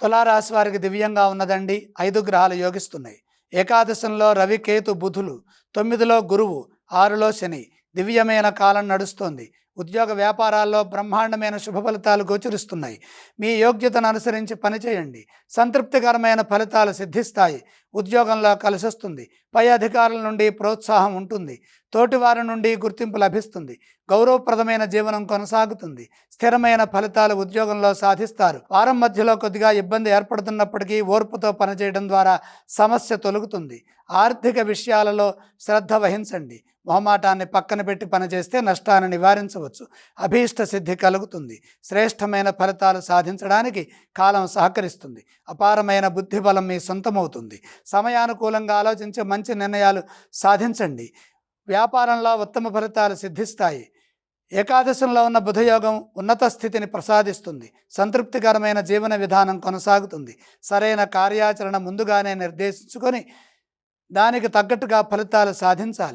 తులారాశి వారికి దివ్యంగా ఉన్నదండి. ఐదు గ్రహాలు యోగిస్తున్నాయి. ఏకాదశంలో రవి కేతు బుధులు తొమ్మిదిలో గురువు ఆరులో శని. దివ్యమైన కాలం నడుస్తోంది. ఉద్యోగ వ్యాపారాల్లో బ్రహ్మాండమైన శుభ ఫలితాలు గోచరిస్తున్నాయి. మీ యోగ్యతను అనుసరించి పనిచేయండి. సంతృప్తికరమైన ఫలితాలు సిద్ధిస్తాయి. ఉద్యోగంలో కలిసొస్తుంది పై అధికారుల నుండి ప్రోత్సాహం ఉంటుంది. తోటివారి నుండి గుర్తింపు లభిస్తుంది. గౌరవప్రదమైన జీవనం కొనసాగుతుంది. స్థిరమైన ఫలితాలు ఉద్యోగంలో సాధిస్తారు. వారం మధ్యలో కొద్దిగా ఇబ్బంది ఏర్పడుతున్నప్పటికీ ఓర్పుతో పనిచేయడం ద్వారా సమస్య తొలగుతుంది. ఆర్థిక విషయాలలో శ్రద్ధ వహించండి. మొహమాటాన్ని పక్కన పెట్టి పనిచేస్తే నష్టాన్ని నివారించవచ్చు. అభీష్ట సిద్ధి కలుగుతుంది. శ్రేష్టమైన ఫలితాలు సాధించడానికి కాలం సహకరిస్తుంది. అపారమైన బుద్ధి బలం మీ సొంతమవుతుంది. సమయానుకూలంగా ఆలోచించే మంచి నిర్ణయాలు సాధించండి. వ్యాపారంలో ఉత్తమ ఫలితాలు సిద్ధిస్తాయి. ఏకాదశంలో ఉన్న బుధయోగం ఉన్నత స్థితిని ప్రసాదిస్తుంది. సంతృప్తికరమైన జీవన విధానం కొనసాగుతుంది. సరైన కార్యాచరణ ముందుగానే నిర్దేశించుకొని దానికి తగ్గట్టుగా ఫలితాలు సాధించాలి.